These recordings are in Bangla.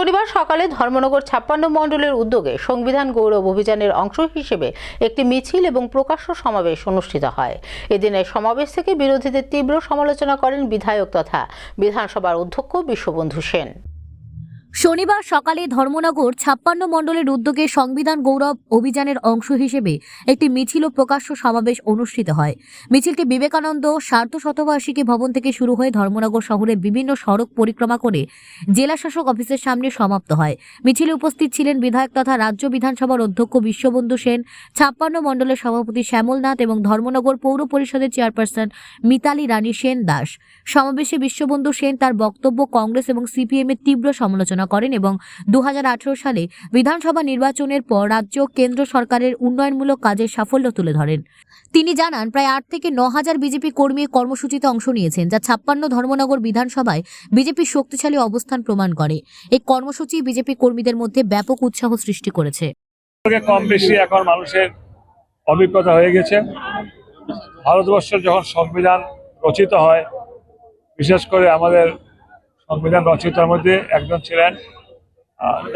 শনিবার সকালে ধর্মনগর ছাপ্পান্ন মণ্ডলের উদ্যোগে সংবিধান গৌরব অভিযানের অংশ হিসেবে একটি মিছিল এবং প্রকাশ্য সমাবেশ অনুষ্ঠিত হয়। এদিনের সমাবেশ থেকে বিরোধীদের তীব্র সমালোচনা করেন বিধায়ক তথা বিধানসভার অধ্যক্ষ বিশ্ববন্ধু সেন। শনিবার সকালে ধর্মনগর ছাপ্পান্ন মণ্ডলের উদ্যোগে সংবিধান গৌরব অভিযানের অংশ হিসেবে একটি মিছিল ও প্রকাশ্য সমাবেশ অনুষ্ঠিত হয়। মিছিলটি বিবেকানন্দ সার্ধ শতবার্ষিকী ভবন থেকে শুরু হয়ে ধর্মনগর শহরের বিভিন্ন সড়ক পরিক্রমা করে জেলা শাসক অফিসের সামনে সমাপ্ত হয়। মিছিলে উপস্থিত ছিলেন বিধায়ক তথা রাজ্য বিধানসভার অধ্যক্ষ বিশ্ববন্ধু সেন, ছাপ্পান্ন মণ্ডলের সভাপতি শ্যামলনাথ এবং ধর্মনগর পৌর পরিষদের চেয়ারপারসন মিতালি রানী সেন দাস। সমাবেশে বিশ্ববন্ধু সেন তার বক্তব্য কংগ্রেস এবং সিপিএম এর তীব্র সমালোচনা করেন এবং দু সালে বিধানসভা নির্বাচনের পর রাজ্য কেন্দ্র সরকারের উন্নয়নমূলক কাজের সাফল্য তুলে ধরেন। তিনি জানান, প্রায় আট থেকে ন হাজার বিজেপি কর্মী কর্মসূচিতে অংশ নিয়েছেন, যা ছাপ্পান্ন ধর্মনগর বিধানসভায় বিজেপির শক্তিশালী অবস্থান প্রমাণ করে। এই কর্মসূচি বিজেপি কর্মীদের মধ্যে ব্যাপক উৎসাহ সৃষ্টি করেছে। কম বেশি এখন মানুষের অভিজ্ঞতা হয়ে গেছে। ভারতবর্ষের যখন সংবিধান রচিত হয়, বিশেষ করে আমাদের সংবিধান রচিতার মধ্যে একজন ছিলেন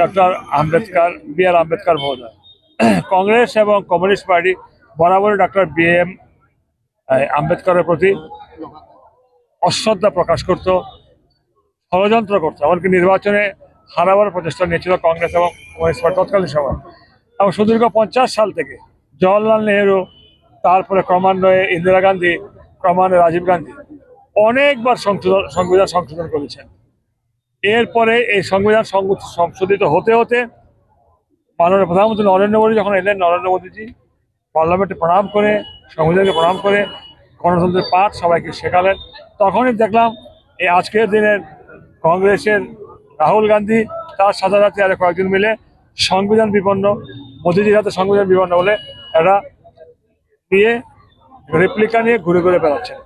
doctor Ambedkar, B R Ambedkar মহোদয়। কংগ্রেস এবং কমিউনিস্ট পার্টি বরাবরই ডক্টর বি এম আম্বেদকরের প্রতি অশ্রদ্ধা প্রকাশ করত, ষড়যন্ত্র করতো, এমনকি নির্বাচনে হারাবার প্রচেষ্টা নিয়েছিল কংগ্রেস এবং কমিউনিস্ট পার্টি তৎকালীন সময়। এবং সুদীর্ঘ পঞ্চাশ সাল থেকে জওয়াহরলাল নেহেরু, তারপরে ক্রমান্বয়ে ইন্দিরা গান্ধী, ক্রমান্বয়ে রাজীব গান্ধী অনেকবার সংশোধন সংবিধান সংশোধন করেছেন। এরপরে এই সংবিধান সংশোধিত হতে হতে মাননীয় প্রধানমন্ত্রী নরেন্দ্র মোদী যখন এলেন, নরেন্দ্র মোদীজি পার্লামেন্টে প্রণাম করে, সংবিধানকে প্রণাম করে গণতন্ত্রের পাঠ সবাইকে শেখালেন। তখনই দেখলাম এই আজকের দিনের কংগ্রেসের রাহুল গান্ধী, তার সাথে সাথে আর কয়েকজন মিলে সংবিধান বিপন্ন, মোদীজির হাতে সংবিধান বিপন্ন বলে এরা নিয়ে রেপ্লিকা নিয়ে ঘুরে ঘুরে বেড়াচ্ছেন।